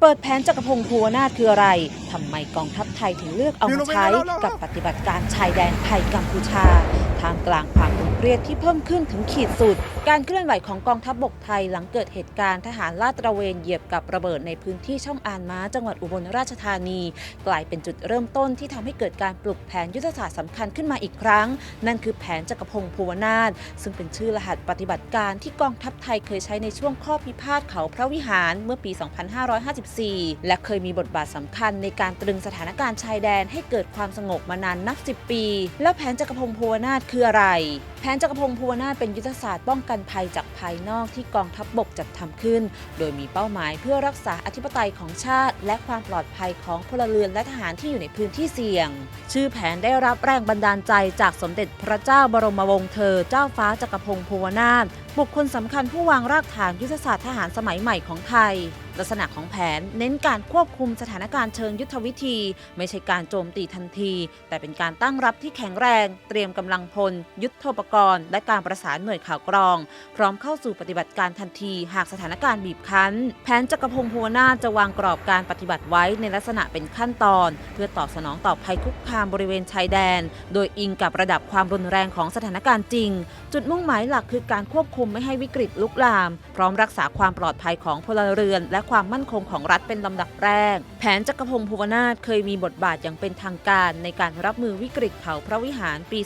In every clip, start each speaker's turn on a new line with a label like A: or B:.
A: เปิดแผนจักรพงศ์ภูวนาถคืออะไรทำไมกองทัพไทยถึงเลือกเอามาใช้กับปฏิบัติการชายแดนไทยกัมพูชา ทางกลางความตึง เครียดที่เพิ่มขึ้นถึงขีดสุด การเคลื่อนไหวของกองทัพบกไทยหลังเกิดเหตุการณ์ทหารลาดตระเวนเหยียบกับระเบิดในพื้นที่ช่องอานม้า จังหวัดอุบลราชธานี กลายเป็นจุดเริ่มต้นที่ทำให้เกิดการปลุกแผนยุทธศาสตร์สำคัญขึ้นมาอีกครั้ง นั่นคือแผนจักรพงศ์ภูวนาถซึ่งเป็นชื่อรหัสปฏิบัติการที่กองทัพไทยเคยใช้ในช่วงข้อพิพาทเขาพระวิหารเมื่อปี 2554 และเคยมีบทบาทสำคัญในการตรึงสถานการณ์ชายแดนให้เกิดความสงบมานานนับ 10 ปี แล้วแผนจักรพงศ์ภูวนาถคืออะไรแผนจักรพงศ์ภูวนาถเป็นยุทธศาสตร์ป้องกันภัยจากภายนอกที่กองทัพบบกจัดทำขึ้น โดยมีเป้าหมายเพื่อรักษาอธิปไตยของชาติ และความปลอดภัยของพลเรือนและทหารที่อยู่ในพื้นที่เสี่ยง ชื่อแผนได้รับแรงบันดาลใจจากสมเด็จพระเจ้าบรมวงศ์เธอ เจ้าฟ้าจักรพงศ์ภูวนาถบุคคลสำคัญผู้วางรากฐานยุทธศาสตร์ทหารสมัยใหม่ของไทย ลักษณะของแผนเน้นการควบคุมสถานการณ์เชิงยุทธวิธี ไม่ใช่การโจมตีทันที แต่เป็นการตั้งรับที่แข็งแรง เตรียมกำลังพล ยุทโธปกรณ์ และการประสานหน่วยข่าวกรอง พร้อมเข้าสู่ปฏิบัติการทันที หากสถานการณ์บีบคั้น แผนจักรพงศ์ภูวนาจะวางกรอบการปฏิบัติไว้ในลักษณะเป็นขั้นตอน เพื่อตอบสนองต่อภัยคุกคามบริเวณชายแดน โดยอิงกับระดับความรุนแรงของสถานการณ์จริง จุดมุ่งหมายหลักคือการควบคุมไม่ให้วิกฤตลุกลาม พร้อมรักษาความปลอดภัยของพลเรือนและความมั่นคงของรัฐเป็นลำดับแรก แผนจักรพงศ์ภูวนาถเคยมีบทบาทอย่างเป็นทางการในการรับมือวิกฤตเผาพระวิหารปี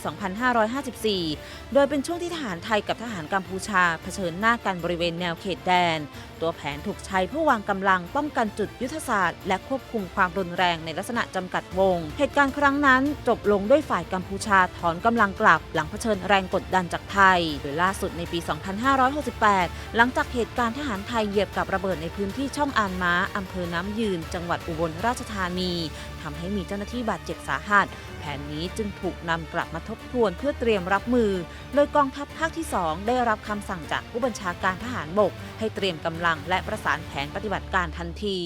A: 2554 โดยเป็นช่วงที่ทหารไทยกับทหารกัมพูชาเผชิญหน้ากันบริเวณแนวเขตแดน ตัวแผนถูกใช้เพื่อวางกำลังป้องกันจุดยุทธศาสตร์ และควบคุมความรุนแรงในลักษณะจำกัดวง เหตุการณ์ครั้งนั้นจบลงด้วยฝ่ายกัมพูชาถอนกำลังกลับ หลังเผชิญแรงกดดันจากไทย โดยล่าสุดในปี 2568 หลังจากเหตุการณ์ทหารไทยเหยียบกับระเบิดในพื้นที่ช่องอานม้าอำเภอน้ำยืน จังหวัดอุบลราชธานีทำให้มีเจ้าหน้าที่บาดเจ็บสาหัส แผนนี้จึงถูกนำกลับมาทบทวนเพื่อเตรียมรับมือ โดยกองทัพภาคที่ 2 ได้รับคำสั่งจากผู้บัญชาการทหารบก ให้เตรียมกำลังงและประสานแผนปฏิบัติการทันที